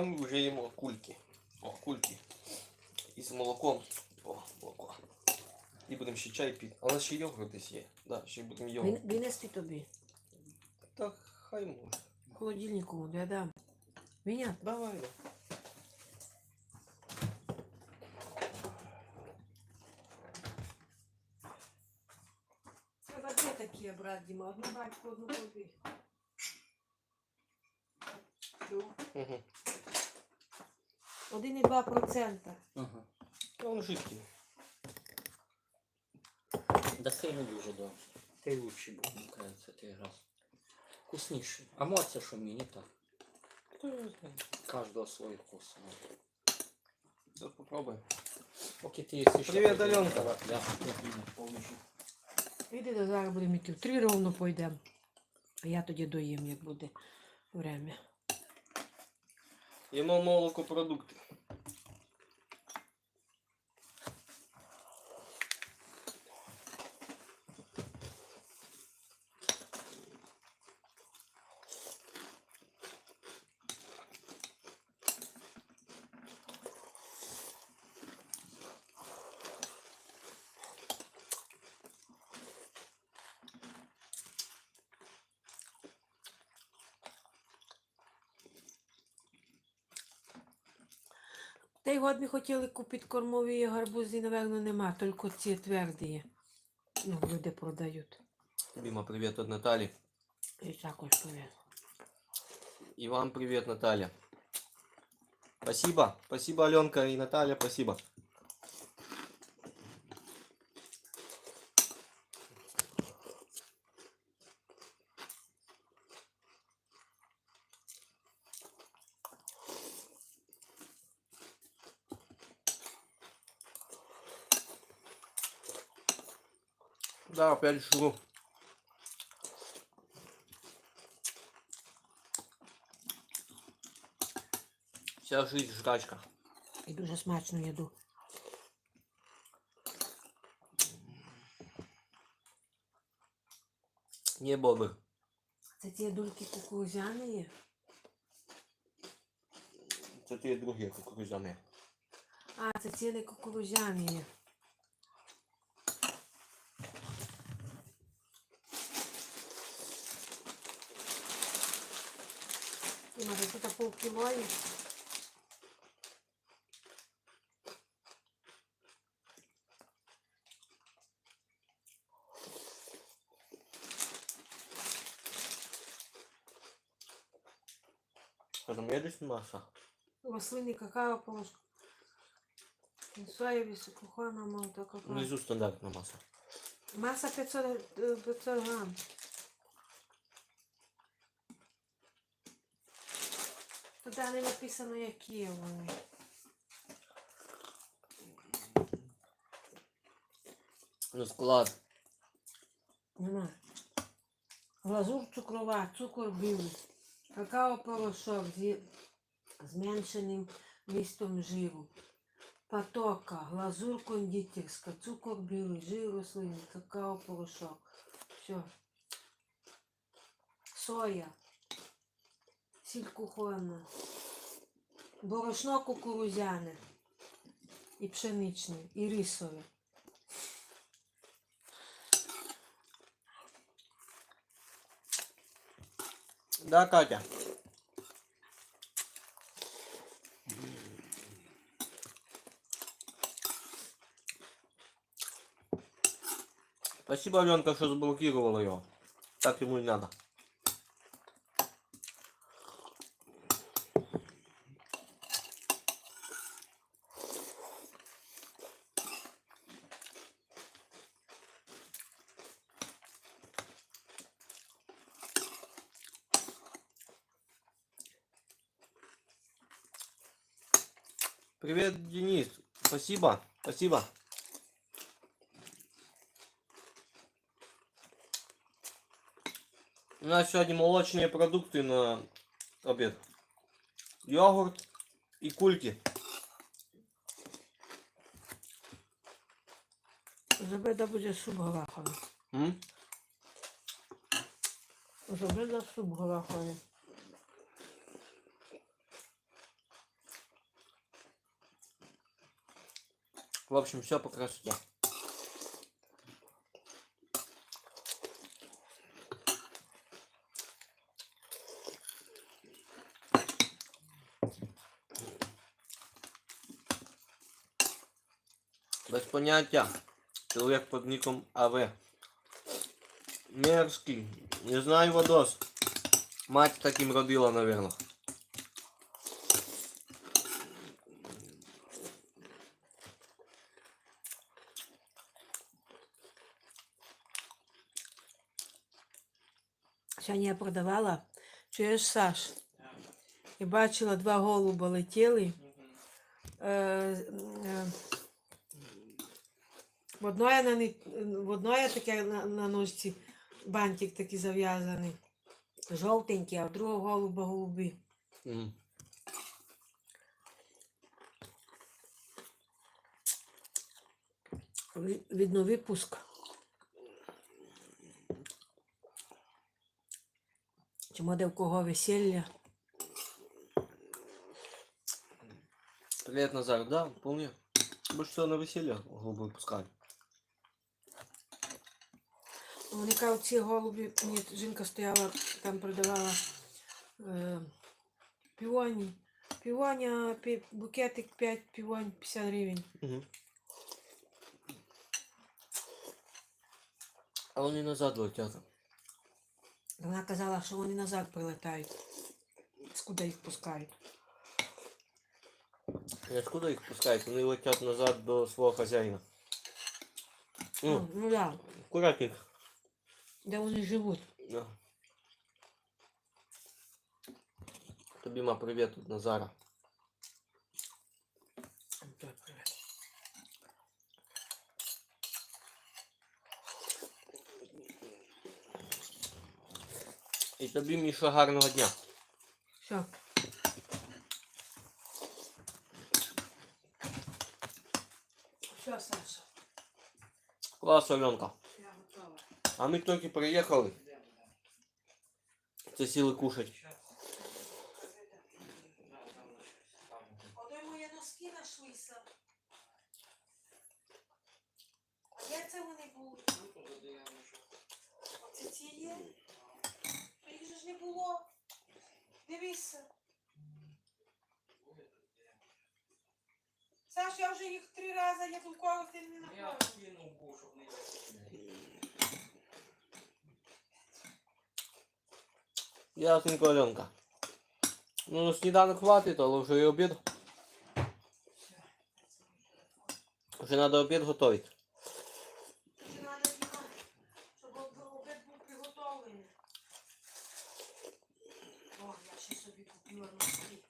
Ми вже їмо кульки. О, кульки. Із молоком. О, молоко. І будемо ще чай пити. А у нас ще йогурт десь є. Да, ще будемо Він- йогурт. Винести тобі. Так, хай може. В холодильнику, я дам. Виня, Давай. Треба дві такі брати, Діма. Одну батьку, одну тобі. Угу. 1,2%. Ага. Он жидкий. Да не дуже добре. Ти лучший був, мені кажеться, ти раз. Вкусніший. А моця що мені так. Хто його знає? Кожного свій вкус. ну. Зараз попробуй. Поки ти їсиш. Привіт. Я повіжу. Іди до зараз будемо йти. В три ровно пойдемо. А я тоді доїм, як буде время. Їмо молокопродукти. Та й годні хотіли купити кормові гарбузи, напевно, нема, тільки ці тверді. Ну, люди продають. Дима, привіт від Наталі. І також привіт. И вам привет, Наталья. Спасибо. Спасибо, Аленка и Наталья, спасибо. Жру. Вся жизнь жрачка. І дуже смачно їду. Не бобы. Це ті дульки кукурузяні є? Це ті другі кукурузяні. А, це ці не кукурузяні є. Смотрите, это полкило. Потом едешь, Маша? Маслины какая полоска? Соевый сухой намазка какая? Внизу стандартная масса. Масса 500, 500 грамм. Туди не написано, які вони. Ну склад. Нема. Глазур цукрова, цукор білий, какао-порошок зі зменшеним містом жиру, патока, глазур кондитерська, цукор білий, жир рослинний, какао-порошок. Все. Соя, сіль кухонна, борошно кукурузяне і пшеничне, і рисове. Да, Катя. Спасибо, Аленка, что заблокировала его. Так ему и надо. Привет, Денис. Спасибо. Спасибо. У нас сегодня молочные продукты на обед. Йогурт и кульки. З обіду буде суп гороховий. М? З обіду суп гороховий. В общем, все по красоте. Без поняття. Чоловік під ником АВ. Мерзкий. Не знаю Вадос. Мать таким родила, наверное. Сьогодні я продавала, чуєш, Саш? І бачила, два голуба летіли. Е, е, в одної на, в одної таке на, на ножці бантик такий зав'язаний. Жовтенький, а в другого голуба голубі. Ві- Видно випуск. Чи може в кого весілля? Лет назад, да, вполне. Больше всего на веселье голубы пускали. Вони кажуть, ці голубі, ні, жінка стояла, там продавала е, півоні. Півоня, пі- букетик 5 півонь 50 гривень. Угу. А вони назад летять. Вона казала, що вони назад прилетають. Скуди їх пускають. І Откуда їх пускають? Вони летять назад до свого хазяїна. Ну, Ну, ну да, аккуратненько. де вони живуть. Да. Тобі ма привіт тут Назара. Тобі, Міша, гарного дня. Все. Все, Саша, Клас, Аленка. я готова. А ми тільки приїхали. Це сіли кушать. Ото мої носки нашлися. А де це вони були? Оце ці є? Ж не було. Дивися. Саш, я вже їх три рази, я тут кого ти не находила. Ясненько, Аленка. Ну, на сніданок хватить, але вже і обід. Вже треба обід готувати. Ще треба знімати, щоб об- обід був приготовлений. О, я ще ножик.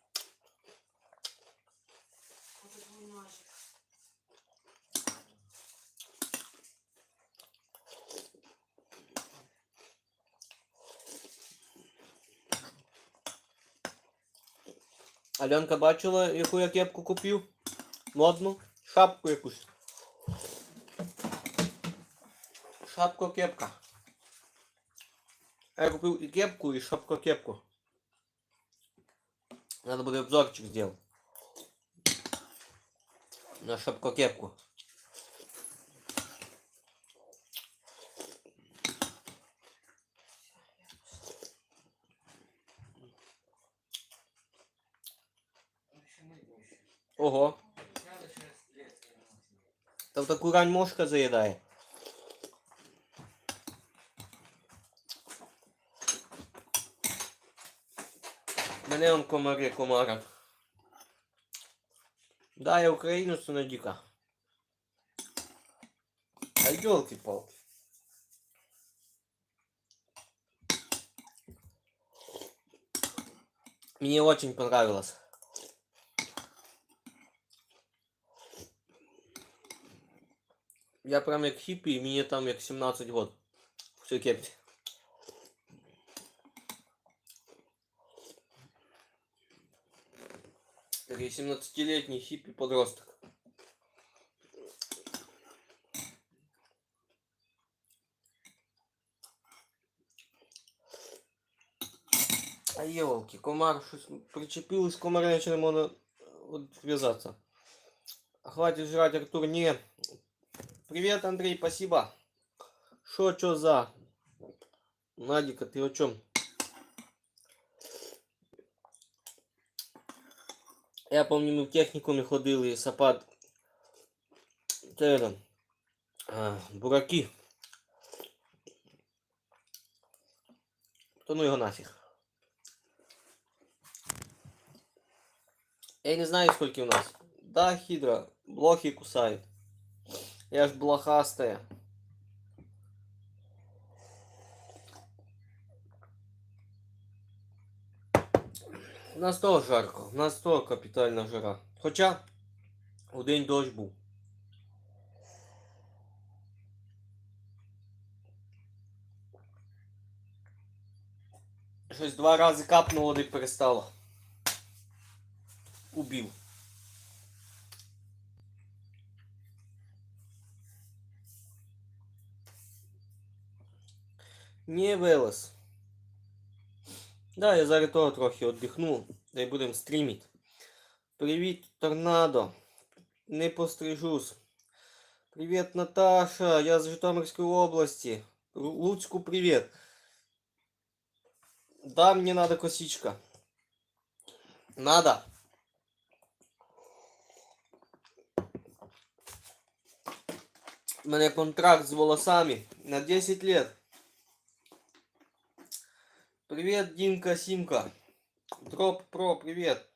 Аленка бачила, яку я кепку купив? Модну? Шапку якусь. Шапка кепка. Я купив і кепку, і шапку кепку. Надо буде обзорчик сделать. На шапку кепку. Ого. Там таку рань мошка заїдає. Мене он комари комара. Да, я українець, но дика. А елки-палки. Мне очень понравилось. Я прям як хіппі, і мені там як 17 год. Все кепці. Такий 17-летний хіппі подросток. А елки, комар щось причепились, комари почали можна відв'язатися. Хватит жрать, Артур, не. Привет, Андрей, спасибо. Шо, чё за? Надика, ты о чем? Я помню, ми в технікумі ходили, сапат. Те, а, бураки. То ну його нафіг. Я не знаю, сколько у нас. Да, хидра, блохи кусают. Я ж блохастая. Нас того жарко, у нас того капітальна жара. Хоча день дощ був. Щось два рази капнуло і перестало. Убив. Не вилез. Да, я зараз того трохи віддихну, та й будемо стрімити. Привіт, торнадо. Не пострижусь. Привіт, Наташа. Я з Житомирської області. Ру- Луцьку привіт. Да, мне надо косичка. Надо. У мене контракт з волосами на 10 лет. Привет, Димка, Симка. Дроп Про, привет.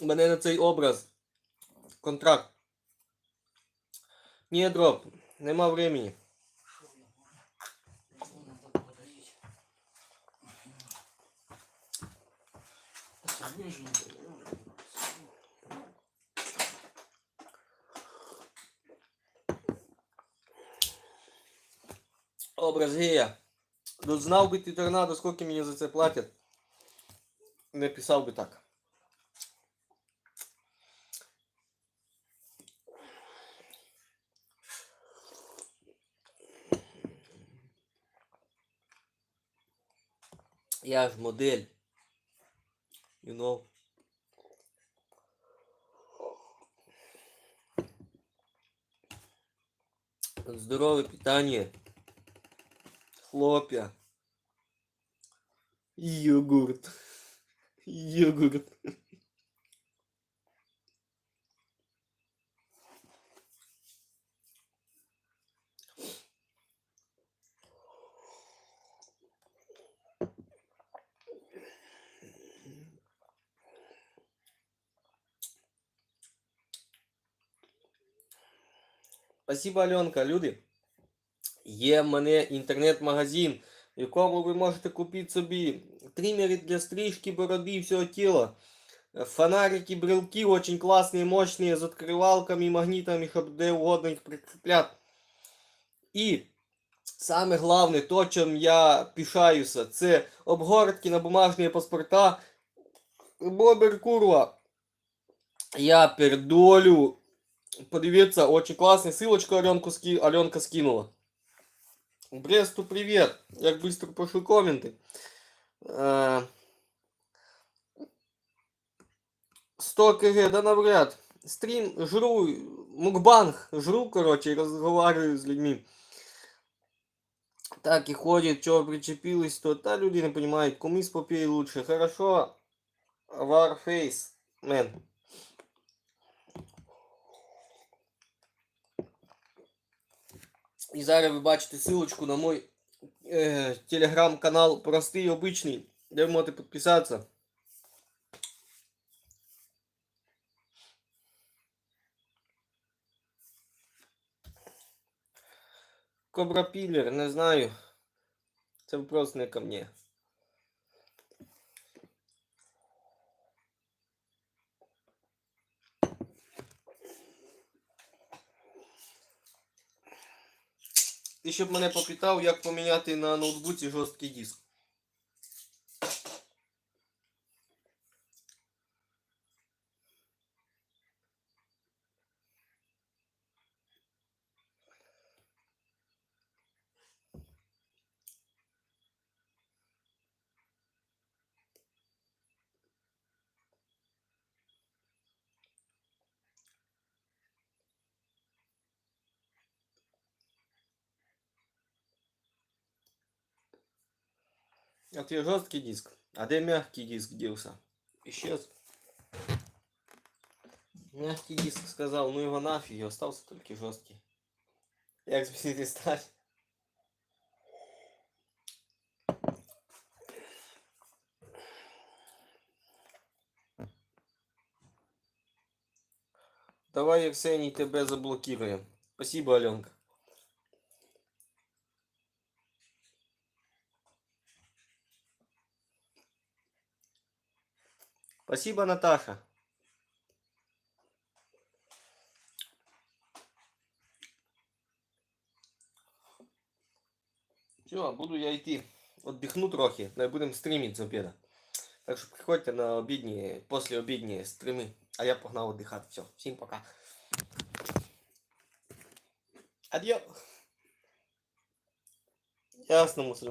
Мене на цей образ контракт. Ні, дроп, нема времени. Що я можу? Його надо подарити. Це нижнє. Образ гея. Ну, знав би ти торнадо, скільки мені за це платять. Не писав би так. Я ж модель. you know. Здорове питання. Хлоп'я. Йогурт. Йогурт. Спасибо, Альонка. Люди. Є в мене інтернет-магазин, в якому ви можете купити собі тримери для стрижки бороди і всього тіла. Э, Фонарики, брелки очень классные, мощные, с открывалками, магнитами, щоб де угодно їх прикріпляти. І саме головне, то, чим я пишаюся, це обгортки на бумажні паспорта. Бобер курва. Я пердолю. Подивіться, очень классный. Ссылочку Аленку ски... Аленка скинула. Бресту привет. Як быстро пошли коменти. Е, 100 кг, да навряд. Стрим, жру, мукбанг, жру, короче, разговариваю с людьми. Так и ходит, что причепилось, то та люди не понимают, кумыс попей лучше. Хорошо, Warface, man. І зараз ви бачите ссылочку на мой е, телеграм-канал простий обичний, де ви можете підписатися. Кобрапілер, не знаю. Це вопрос не ко мне. Ти щоб мене попитав, як поміняти на ноутбуці жорсткий диск. А ты жесткий диск. А где мягкий диск делся? Исчез. Мягкий диск сказал, ну его нафиг, и остался только жесткий. Як змінити сталь? Давай, Арсений, тебе заблокируем. Спасибо, Аленка. Спасибо, Наташа. Все, буду я йти. Отдихну трохи, не будемо стрімити з обіда. Так що приходьте на обідні, після обідні стріми. А я погнав отдихати. Все, всім пока. Адьо. Ясно, мусульман.